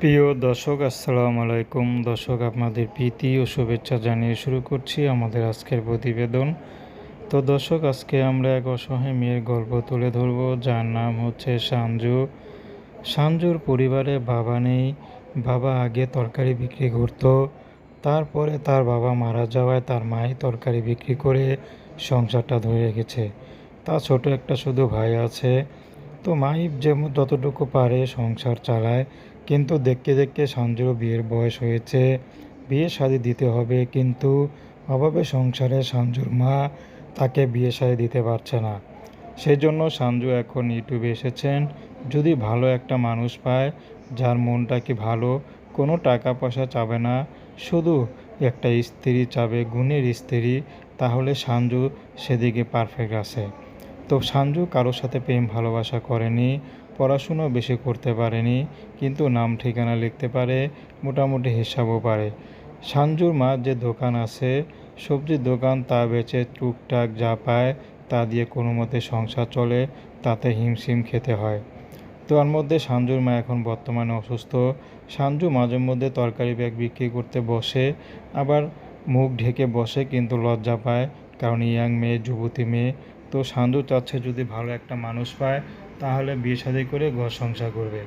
প্রিয় দর্শক, আসসালামু আলাইকুম। দর্শক, আপনাদের প্রীতি ও শুভেচ্ছা জানিয়ে শুরু করছি আমাদের আজকের প্রতিবেদন। তো দর্শক, আজকে আমরা এক অসহায় মেয়ের গল্প তুলে ধরব, যার নাম হচ্ছে সাঞ্জু সাঞ্জুর পরিবারে বাবা নেই। বাবা আগে তরকারি বিক্রি করত। তারপরে তার বাবা মারা যাওয়ায় তার মাই তরকারি বিক্রি করে সংসারটা ধরে রেখেছে। তার ছোট একটা শুধু ভাই আছে। তো মাই যেমন যতটুকু পারে সংসার চালায়, কিন্তু দেখতে দেখতে সঞ্জুরও বিয়ের বয়স হয়েছে। বিয়ে শাদি দিতে হবে, কিন্তু অভাবে সংসারে সঞ্জুর মা তাকে বিয়ে শাদি দিতে পারছে না। সেই জন্য সঞ্জু এখন ইউটিউবে এসেছেন। যদি ভালো একটা মানুষ পায়, যার মনটা কি ভালো, কোনো টাকা পয়সা চাবে না, শুধু একটা স্ত্রী চাবে, গুণের স্ত্রী, তাহলে সঞ্জু সেদিকে পারফেক্ট আছে। তো সঞ্জু কারোর সাথে প্রেম, ভালোবাসা করেনি, পড়াশুনো বেশি করতে পারেনি, কিন্তু নাম, ঠিকানা লিখতে পারে, মোটামুটি হিসাবও পারে। সঞ্জুর মা যে দোকান আছে, সবজির দোকান তা বেচে টুকটাক যা পায় তা দিয়ে কোনো মতে সংসার চলে, তাতে হিমশিম খেতে হয়। তার মধ্যে সাঞ্জুর মা এখন বর্তমানে অসুস্থ। সাঞ্জু মাঝে মধ্যে তরকারি ব্যাগ বিক্রি করতে বসে, আবার মুখ ঢেকে বসে কিন্তু লজ্জা পায়, কারণ ইয়াং মেয়ে, যুবতী মেয়ে তো সান্ধু চাচ্ছে যদি ভালো একটা মানুষ পায়, তাহলে বিয়ে শাদি করে ঘর সংসার করবে।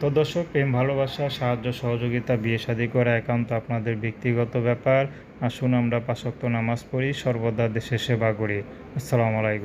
তো দর্শক, প্রেম, ভালোবাসা, সাহায্য, সহযোগিতা, বিয়ে শাদী করা একান্ত আপনাদের ব্যক্তিগত ব্যাপার। আসুন আমরা পাশক্ত নামাজ পড়ি, সর্বদা দেশের সেবা করি। আসসালামু আলাইকুম।